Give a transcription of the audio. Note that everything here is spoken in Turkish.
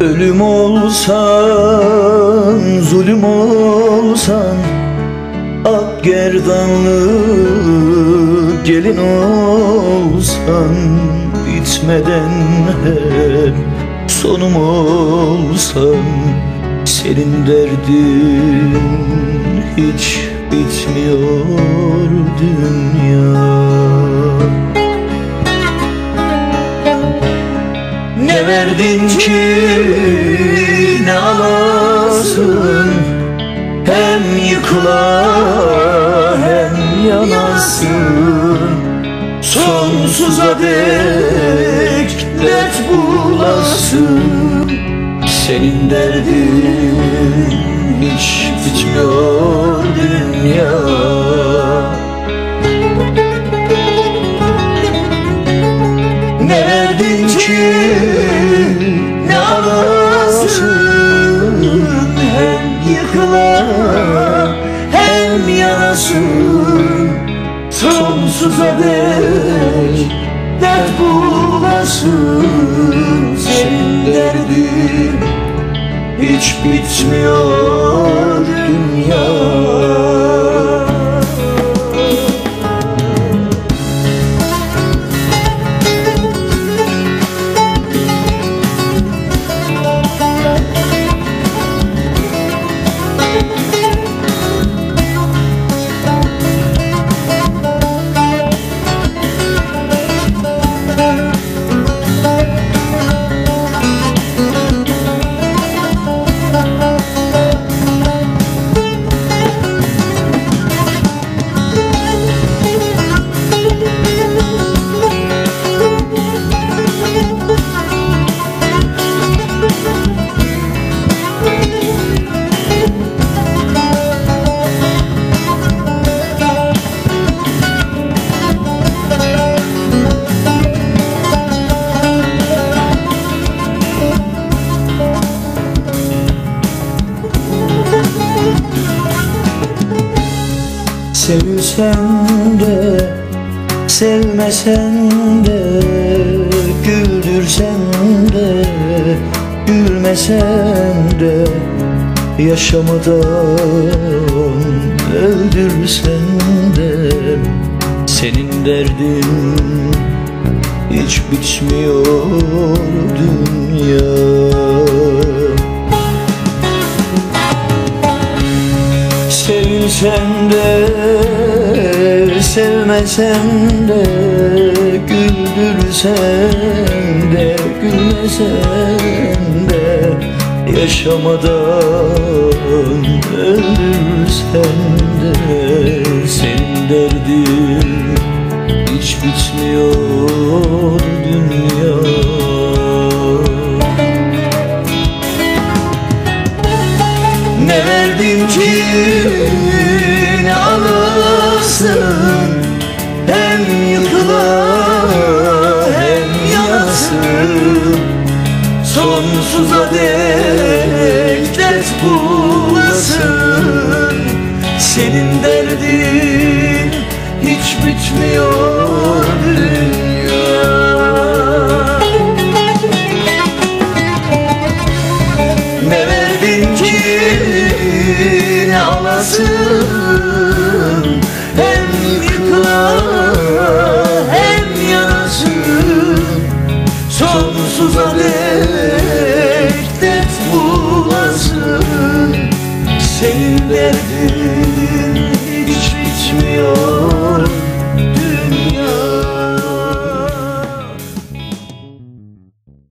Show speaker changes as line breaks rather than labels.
Ölüm olsan, zulüm olsan Ak gerdanlı gelin olsan Bitmeden hep sonum olsan Senin derdin hiç bitmiyor dünya Ne verdin ki ne alasın Hem yıkıla hem yanasın Sonsuza dek dert bulasın. Senin derdin hiç bitmiyor dünya Hem yıkıla hem yarasın Sonsuza dek dert bulasın. Senin derdin hiç bitmiyor Sevsen de sevmesen de Güldürsen de gülmesen de Yaşamadan öldürsen de. Senin derdin hiç bitmiyor dünya Sevsen de sevmesen de Güldürsen de gülmesen de Yaşamadan ölürsen de Senin derdin hiç bitmiyor dünya Ne verdin ki alırsın. Hem yıkıla hem yanasın. Sonsuza dek dert bulasın. Senin derdin hiç bitmiyor Sonsuza dek dert bulasın. Senin derdin